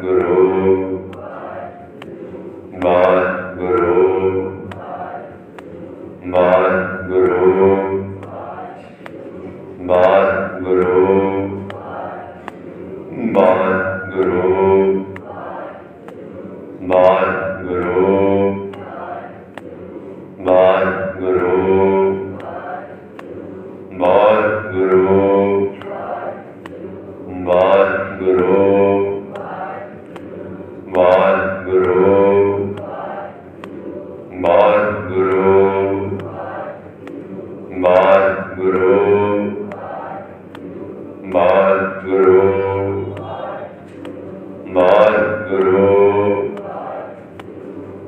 Guru.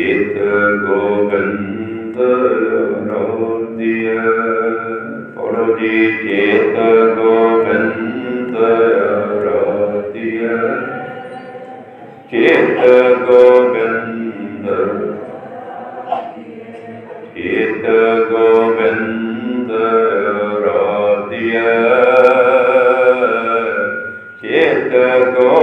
Git Govind Rodya Parodi Git Govind Rodya Git Govind Git Govind Rodya Git Govind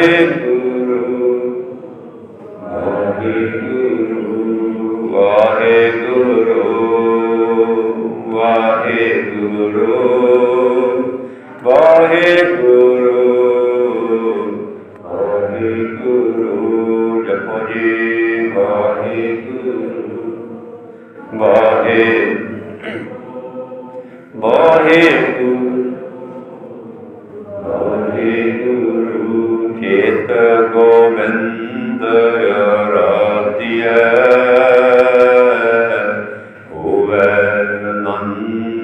Amen.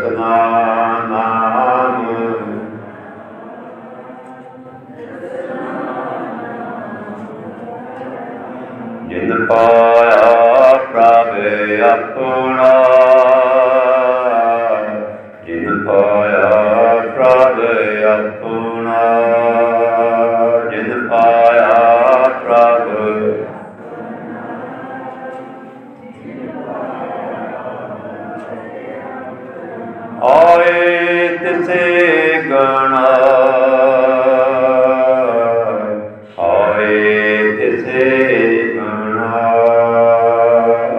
ਰਸਨਾ ਆਏ ਤਿਸੇ ਗਣਾ ਆਏ ਤਿਸੇ ਗਣਾ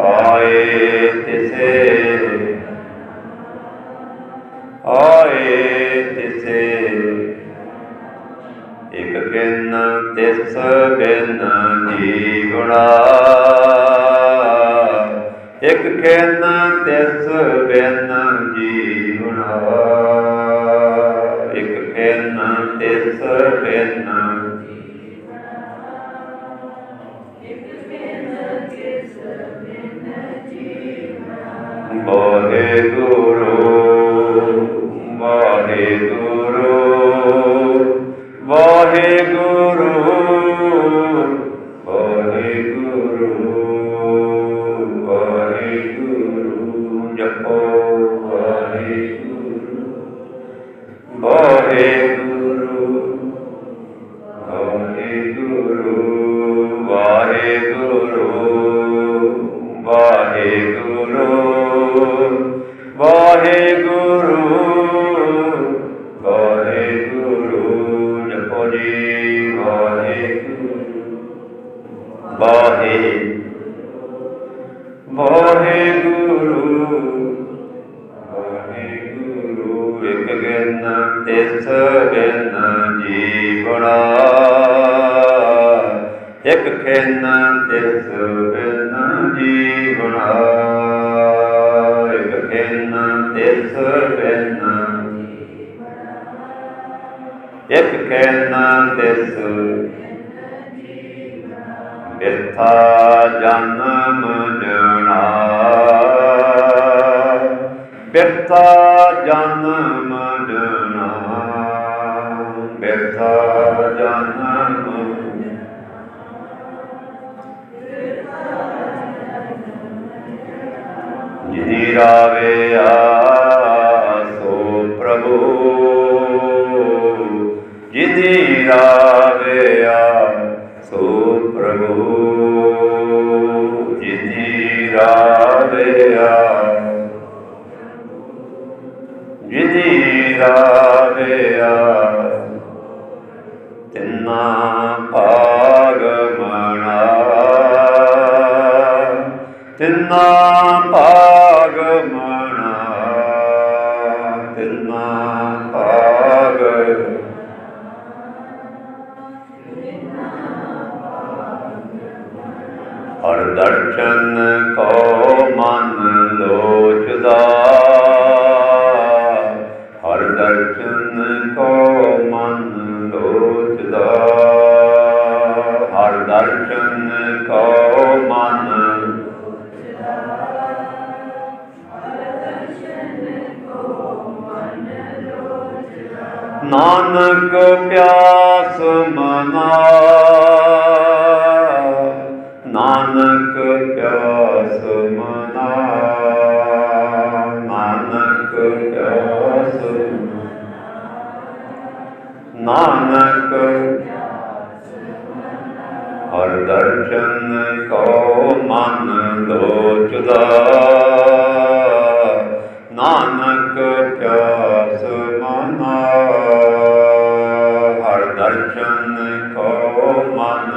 ਆਏ ਤਿਸੇ ਆਏ ਤਿਸੇ ਇਕ ਕਿਨ ਤਿਸ ਬਿਨ ਜੀਵਣਾ ਇਕ ਕਿਨ ਤਿਸ ਵਾਹਿਗੁਰੂ ਤਿਸ ਬਿਨ ਜੀਵਣਾ ਇਕ ਖਿਨ ਤਿਸ ਬਿਨ ਜੀਵਣਾ ਇਕ ਖਿਨ ਤਿਸ ਬਿਨ ਇਕ ਖਿਨ ਤਿਸ ਬਿਰਥਾ ਜਨਮ ਜਣਾ ਬਿਰਥਾ ਜਨਮ ਜਿਨੀ ਸੋ ਪ੍ਰਭੂ ਜਿਦੀ ਰਾਵੇ ਸੋ ਪ੍ਰਭੂ ਹਰ ਦਰਸ਼ਨ ਕੋ ਮਨ ਨਾਨਕ ਪਿਆਸ ਮਨਾ ਨਾਨਕ ਪਿਆਸ ਮਨਾ ਨਾਨਕ ਪਿਆਸ ਨਾਨਕ ਹਰ ਦਰਸ਼ਨ ਕੋ ਮਨ ਲੋਚਦਾ। ਨਾਨਕ ਪਿਆਸ ਮਨਾ। ਹਰ ਦਰਸ਼ਨ ਕੋ ਮਨ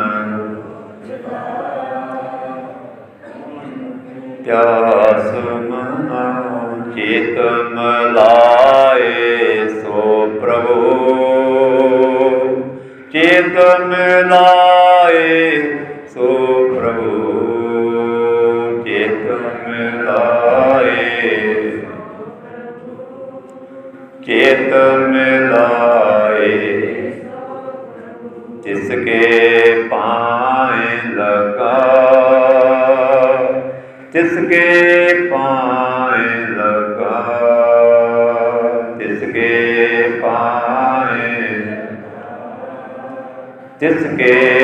ਪਿਆਸ ਮਨਾ। ਚੇਤ ਮਲਾਏ ਸੋ ਪ੍ਰਭੂ। ਚੇਤ ਮਿਲਾਏ ਤਿਸਕੇ ਪਾਏ ਲਗਾ। ਤਿਸਕੇ ਪਾਏ ਲਗਾ। ਤਿਸਕੇ ਪਾਏ ਤਿਸਕੇ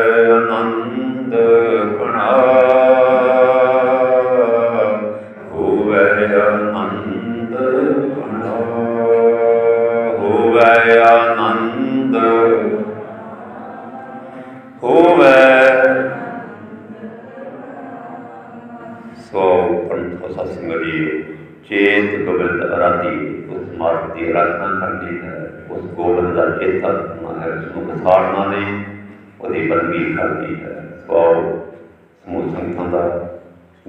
ਚੇਤ ਗੋਬਿੰਦ ਅਰਾਧੀ ਉਸ ਮਾਰਗ ਦੀ ਆਰਾਧਨਾ ਕਰਨੀ ਹੈ। ਉਸ ਗੋਬਿੰਦ ਦਾ ਚੇਤਾ ਹੈ, ਉਸ ਨੂੰ ਵਿਸਾਰਨਾ ਨਹੀਂ ਉਹਦੀ ਬੰਦਗੀ ਕਰਨੀ ਹੈ। ਸੋ ਸਮੂਹ ਸੰਗਤਾਂ ਦਾ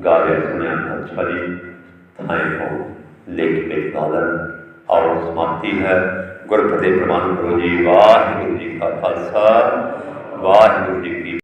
ਗਾਇਆ ਸੁਣਿਆ ਅੱਛਾ ਜੀ ਥਾਏ ਕੋ ਲੇਖ ਕੇ ਦਾਲਨ ਔਰ ਸਮਾਪਤੀ ਹੈ। ਗੁਰਪ੍ਰਦੇ ਪ੍ਰਮਾਨ ਕਰੋ ਜੀ, ਵਾਹਿਗੁਰੂ ਜੀ ਕਾ ਖਾਲਸਾ, ਵਾਹਿਗੁਰੂ ਜੀ ਕੀ